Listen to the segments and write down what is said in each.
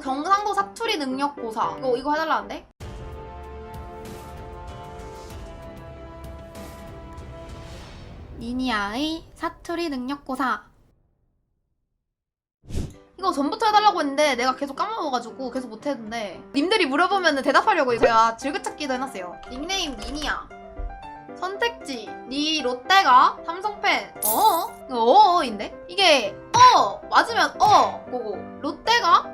경상도 사투리 능력고사. 이거 이거 해달라는데? 니니아의 사투리 능력고사. 이거 전부터 해달라고 했는데 내가 계속 까먹어가지고 계속 못했는데 님들이 물어보면 대답하려고 제가 즐겨찾기도 해놨어요. 닉네임 니니야. 선택지 니 롯데가 삼성팬 어? 어어인데? 이게 어 맞으면 어 고고 롯데가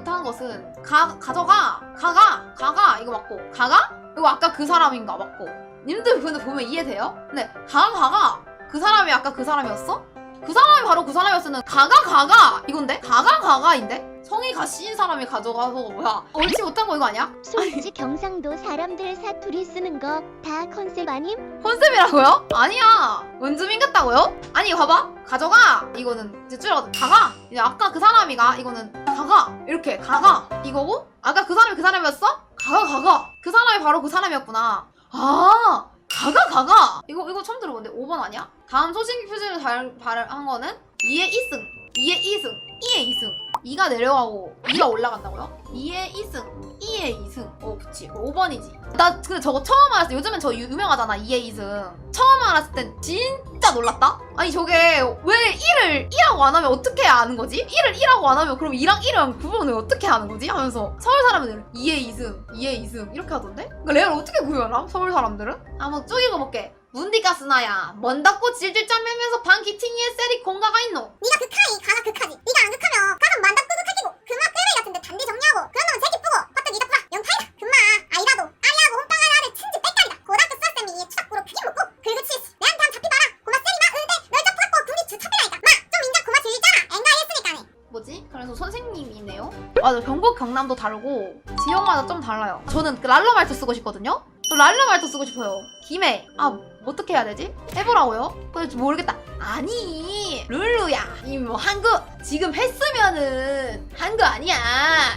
못한 것은 가 가져가 가가 가가 이거 맞고 가가 이거 아까 그 사람인가 맞고 님들 근데 보면 이해돼요? 근데 가가 가가 그 사람이 아까 그 사람이었어? 그 사람이 바로 그 사람이었으면 가가 가가 이건데 가가 가가인데 성이 가시인 사람이 가져가서 뭐야 옳지 못한 거 이거 아니야? 솔직 경상도 사람들 사투리 쓰는 거 다 컨셉 아님? 컨셉이라고요? 아니야. 원주민 같다고요? 아니 봐봐. 가져가. 이거는 이제 줄여가지고 가가. 이제 아까 그 사람이가 이거는 가가. 이렇게 가가. 이거고 아까 그 사람이 그 사람이었어? 가가 가가. 그 사람이 바로 그 사람이었구나. 아 가가 가가. 이거 이거 처음 들어보는데 5번 아니야? 다음 소신기 표준을 달- 발한 거는 2의 2승, 2의 2승, 2의 2승. 2가 내려가고 2가 올라간다고요? 2의 2승, 2의 2승. 어, 그치. 5번이지. 나 근데 저거 처음 알았을 때 요즘엔 저 유- 유명하잖아 2의 2승. 처음 알았을 땐 진짜 놀랐다? 아니 저게 왜 1을 1하고 안 하면 어떻게 아는 거지? 1을 1하고 안 하면 그럼 2랑 1을 구분을 어떻게 하는 거지? 하면서 서울 사람들은 2의 2승, 2의 2승 이렇게 하던데? 그러니까 레알 어떻게 구별함? 서울 사람들은? 한번 쭉 읽어볼게. 문디가 스나야? 먼 닫고 질질 짬매면서 방기팅이에 세리 공가가 있노? 네가 극하이 가나 극하지. 네가 안 극하면 가서 만담 끄극하기고 금마 끄레이 같은데 단디 정리하고 그런 놈은 새끼 뿌고 버튼 니가 뿌라. 연타이다 금마 아이라도 아리하고 홈빵 하나를 친지 빽깔이다. 고등학교 수학쌤이 추석부로 크게 먹고 긁어치지 내한테 한 잡히 봐라. 고마 세리마 은대 널저 풀었고 군이 주 차비라니까 마좀 인자 고마 질자라. 앵가 했으니까네. 뭐지? 그래서 선생님이네요. 맞아, 경북 경남도 다르고 지역마다 좀 달라요. 저는 그 랄러 말투 쓰고 싶거든요. 저 랄러 말투 쓰고 싶어요. 김해. 아 어떻게 해야 되지? 해보라고요? 근데 모르겠다. 아니 룰루야. 이 뭐 한국 지금 했으면은 한 거 아니야.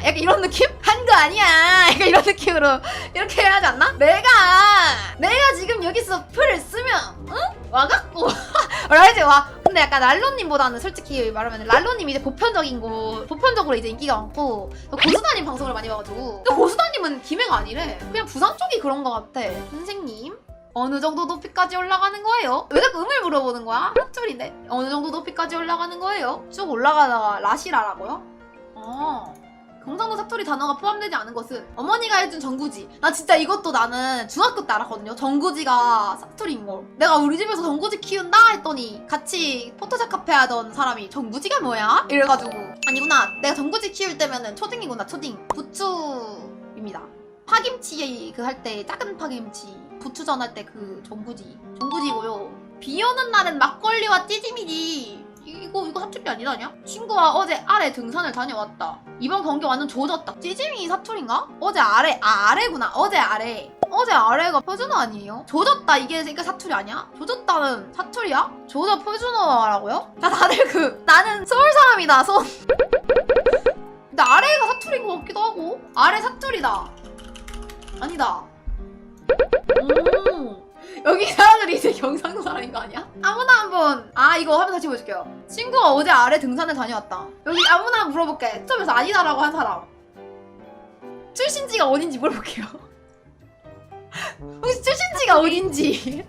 약간 이런 느낌? 한 거 아니야. 약간 이런 느낌으로 이렇게 해야 하지 않나? 내가 내가 지금 여기서 풀을 쓰면 응? 와갖고 알지 와. 근데 약간 랄로님보다는 솔직히 말하면 랄로님 이제 보편적인 거 보편적으로 이제 인기가 많고 고수다님 방송을 많이 봐가지고 근데 고수다님은 김해가 아니래 그냥 부산 쪽이 그런 것 같아 선생님 어느 정도 높이까지 올라가는 거예요? 왜 자꾸 음을 물어보는 거야? 한 줄인데 어느 정도 높이까지 올라가는 거예요? 쭉 올라가다가 라시라라고요? 어 경상도 사투리 단어가 포함되지 않은 것은 어머니가 해준 전구지. 나 진짜 이것도 나는 중학교 때 알았거든요. 전구지가 사투리인 걸. 내가 우리 집에서 전구지 키운다 했더니 같이 포토샵 카페 하던 사람이 전구지가 뭐야? 이래가지고 아니구나. 내가 전구지 키울 때면은 초딩이구나. 초딩. 부추입니다. 파김치 그 할 때 작은 파김치 부추전 할 때 그 전구지. 전구지고요. 비 오는 날은 막걸리와 찌짐이지. 이거 이거 사투리 아니다냐? 친구와 어제 아래 등산을 다녀왔다. 이번 경기 완전 조졌다. 찌짐이 사투리인가? 어제 아래 아 아래구나. 어제 아래. 어제 아래가 표준어 아니에요? 조졌다 이게 이게 사투리 아니야? 조졌다는 사투리야? 조져 표준어라고요? 자 다들 그 나는 서울 사람이다 손. 근데 아래가 사투리인 것 같기도 하고 아래 사투리다. 아니다. 오. 여기 사람들이 이제 경상도 사람인 거 아니야? 아무나 한번 아 이거 한번 다시 보여줄게요. 친구가 어제 아래 등산을 다녀왔다. 여기 아무나 한번 물어볼게. 처음에서 아니다라고 한 사람. 출신지가 어딘지 물어볼게요. 혹시 출신지가 어딘지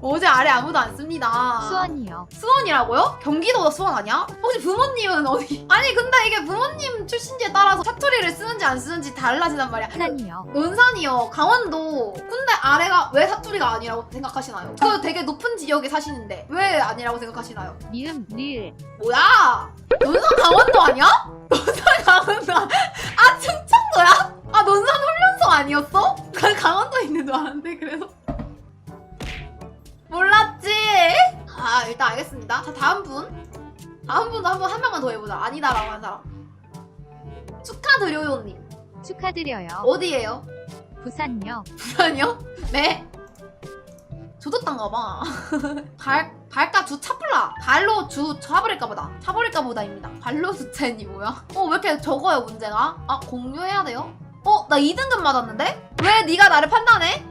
어제 아래 아무도 안 씁니다 수원이요. 수원이라고요? 경기도가 수원 아니야? 혹시 부모님은 어디? 아니 근데 이게 부모님 출신지에 따라서 사투리를 쓰는지 안 쓰는지 달라진단 말이야 산이요. 논산이요 강원도 근데 아래가 왜 사투리가 아니라고 생각하시나요? 그 되게 높은 지역에 사시는데 왜 아니라고 생각하시나요? 미음 릴. 뭐야? 논산 강원도 아니야? 일단 알겠습니다 자 다음 분 다음 분도 한번 한 명만 더 해보자 아니다라고 한 사람 축하드려요님 축하드려요. 어디에요? 부산요. 부산이요? 네. 조졌단가 봐. 발, 발가 주 차플라. 발로 주 차버릴까 보다. 차버릴까 보다입니다. 발로 주차니 뭐야? 어, 왜 이렇게 적어요, 문제가? 아, 공유해야 돼요? 어, 나 2등급 맞았는데? 왜 네가 나를 판단해?